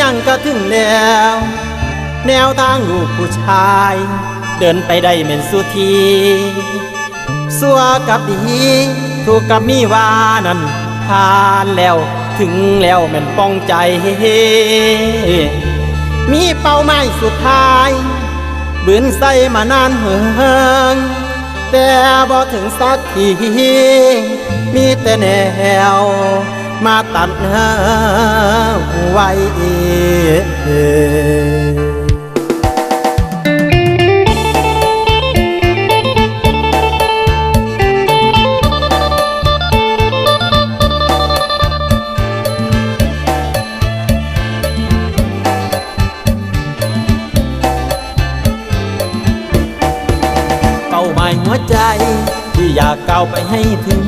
ยังก็ถึงแล้ว แนวทางลูกผู้ชาย เดินไปได้เหม็นสุทีสัวกับดีถูกกับมีวานั้นผ่านแล้วถึงแล้วแม่นป้องใจ มีเป้าหมายสุดท้ายบืนใส่มานานเหิงแต่บ่ถึงสักทีมีแต่แนว มาตัดหาไว้เป้าหมายหัวใจที่อยากก้าวไปให้ถึง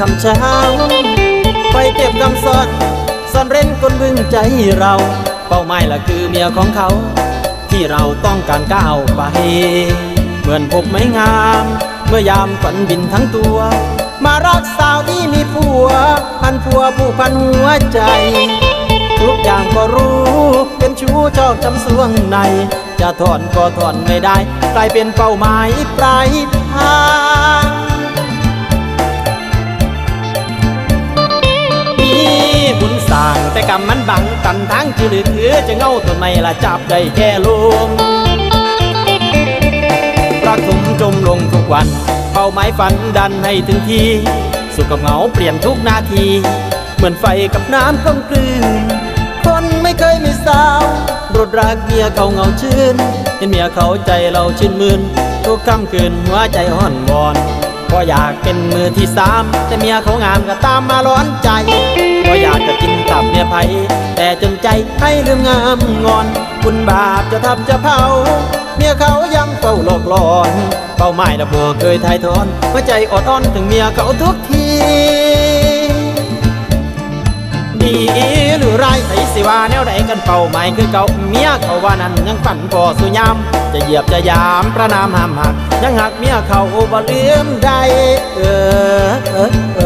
คำเช้า ไปเก็บคำซ่อนซ่อนเร้นคนบึงใจเรา เป้าหมายละคือเมียของเขา ที่เราต้องการก้าวไป เหมือนพบไม้งาม เมื่อยามฝันบินทั้งตัว มารักสาวที่มีผัว พันผัวผู้พันหัวใจ ทุกอย่างก็รู้ เป็นชู้ชอบจำสวงใน จะถอนก็ถอนไม่ได้ กลายเป็นเป้าหมายปลายทาง ร้างแต่กรรมมันบังกันทั้งจืดถือจะเงาตัวไม่ละจับได้แค่ลมประทุมจมลงทุกวัน เป้าหมายฝันดันให้ถึงทีสุขกับเหงาเปลี่ยนทุกนาที เหมือนไฟกับน้ำกลมกลืนคนไม่เคยมีสาวรดรักเมียเขาเหงาชื่น เห็นเมียเขาใจเราชื่นมื่นทุกค่ำคืนหัวใจห่อนวอน ก็อยากเป็นมือที่สามแต่เมียเขางามก็ตามมาร้อนใจ ก็อยากจะกินตับเมียไผแต่จนใจให้ลืมงามงอน คุณบาปจะทับจะเผา เมียเขายังเฝ้าหลอกหลอนเป้าหมายนะบัวเคยทายทอนหัวใจอดอ้อนถึงเมียเขาทุกทีดี ร้ายไสิว่าแนวใดกันเป่าหมายคือเก่าเมียเขาว่านั้นยังฝันพอสุยามจะเหยียบจะยามประนามห้ามหักยังหักเมียเขาบ่ลืมได้เออเออเออ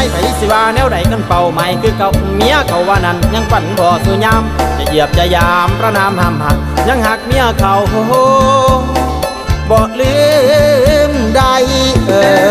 ายไปสิว่าแนวใดกันเป่าไม่คือเก่าเมียเขาว่านั้นยังฝันบ่สุยามจะเหยียบจะยามประนามห้ามหัก ยังหักเมียเขาบ่ลืมได้เออ